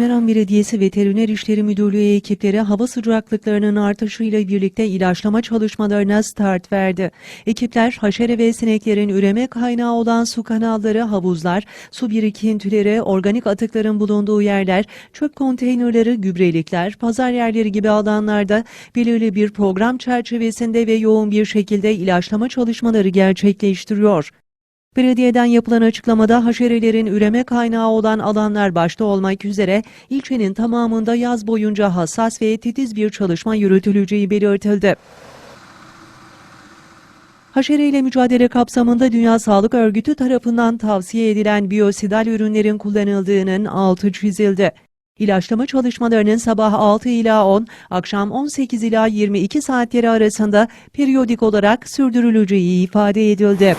Meram Belediyesi Veteriner İşleri Müdürlüğü ekipleri hava sıcaklıklarının artışıyla birlikte ilaçlama çalışmalarına start verdi. Ekipler haşere ve sineklerin üreme kaynağı olan su kanalları, havuzlar, su birikintileri, organik atıkların bulunduğu yerler, çöp konteynerleri, gübrelikler, pazar yerleri gibi alanlarda belirli bir program çerçevesinde ve yoğun bir şekilde ilaçlama çalışmaları gerçekleştiriyor. Belediyeden yapılan açıklamada haşerelerin üreme kaynağı olan alanlar başta olmak üzere ilçenin tamamında yaz boyunca hassas ve titiz bir çalışma yürütüleceği belirtildi. Haşereyle mücadele kapsamında Dünya Sağlık Örgütü tarafından tavsiye edilen biyosidal ürünlerin kullanıldığının altı çizildi. İlaçlama çalışmalarının sabah 6 ila 10, akşam 18 ila 22 saatleri arasında periyodik olarak sürdürüleceği ifade edildi.